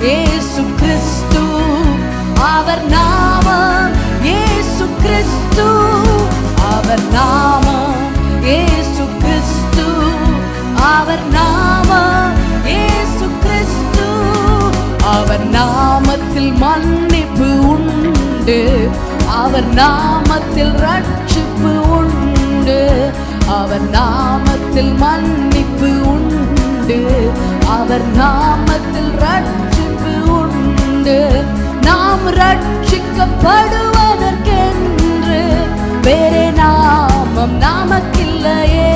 ஏசு கிறிஸ்து அவர் நாமம் ஏசு கிறிஸ்து அவர் நாமம் ஏசு கிறிஸ்து அவர் நாமம் ஏசு கிறிஸ்து அவர் நாமத்தில் மன்னிப்பு உண்டு. அவர் நாமத்தில் ரட்சிப்பு உண்டு. அவர் நாமத்தில் மன்னிப்பு உண்டு. வெட்கப்படுவதற்கென்று வேறே நாமம் நாமக்கில்லையே.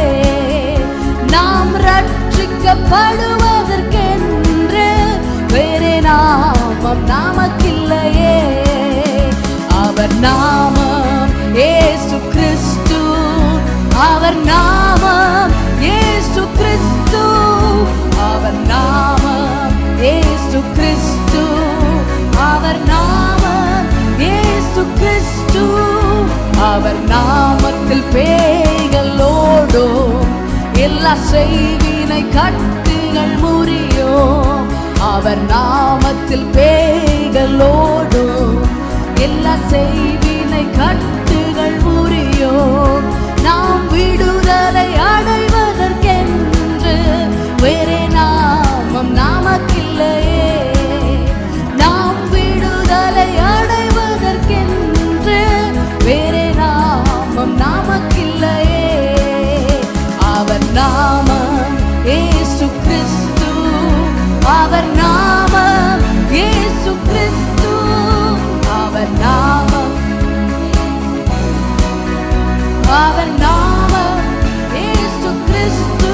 நாம் ரட்சிக்கப்படுவ அசைவினை கட்டுகள் முறியோ? அவர் நாமத்தில் பேய்களோடும் எல்லா செய்வினை கட்டுகள் முறியோ? அவர் நாமம் ஏசு கிறிஸ்து.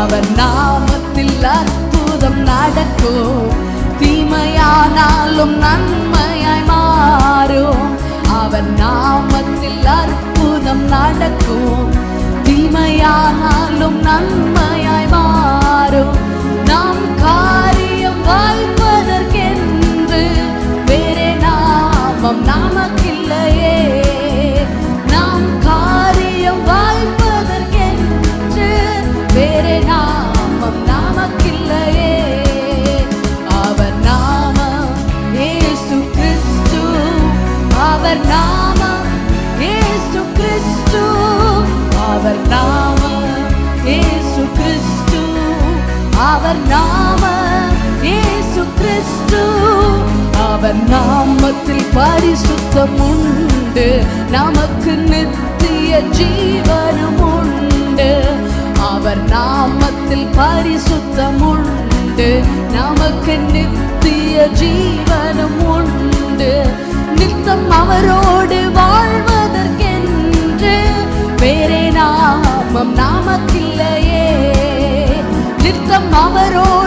அவர் நாமத்தில் அற்புதம் நடக்கும். தீமையானாலும் நன்மையாய் மாறும். அவர் நாமத்தில் அற்புதம் நடக்கும். தீமையானாலும் நன்மையாய் மாறும். நாம் காரியம் வாய்ப்பதற்கென்று வேறே நாமம் நமக்கில்லையே. நாமத்தில் பரிசுத்தம் உண்டு நமக்கு நித்திய ஜீவனம் உண்டு அவர் நாமத்தில் பரிசுத்தம் உண்டு நமக்கு நித்திய ஜீவனம் உண்டு நித்தம் அவரோடு வாழ்வதற்கென்று வேறே நாமம் நாமக்கில்லையே. நித்தம் அவரோடு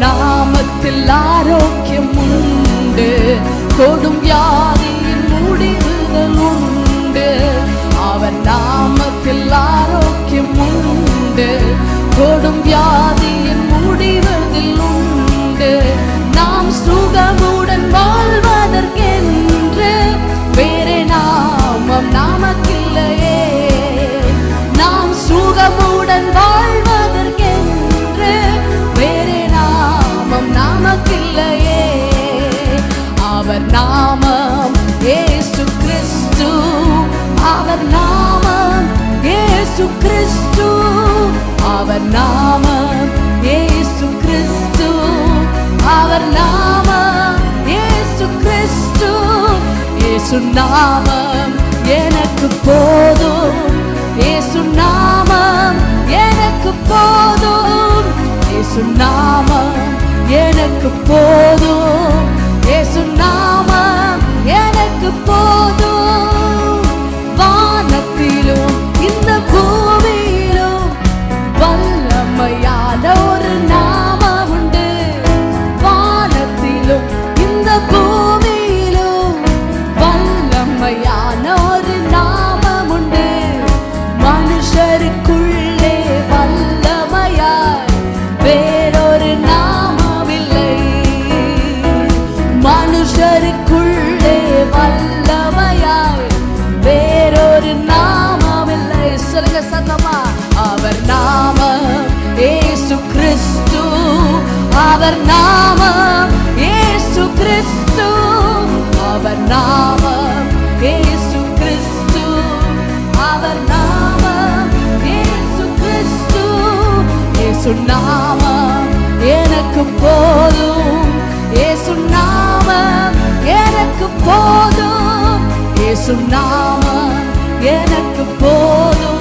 நாமத்தில் ஆரோக்கியம் உண்டு. தொடும் யார் கிறிஸ்து அவர் நாமம் ஏசு கிறிஸ்து. அவர் நாமம் ஏசு கிறிஸ்து. ஏசு நாமம் எனக்கு போதும். ஏசு நாமம் எனக்கு போதும். ஏசு நாமம் எனக்கு போதும். ஏசு நாமம் எனக்கு போதும். கர்த்தருக்குள்ளே வல்லமையாய் வேறொரு நாமம் இல்லை சொல்லுங்க சத்தமா? அவர் நாமம் ஏசு கிறிஸ்து. அவர் நாமம் ஏசு நாமம் எனக்கு போதும்.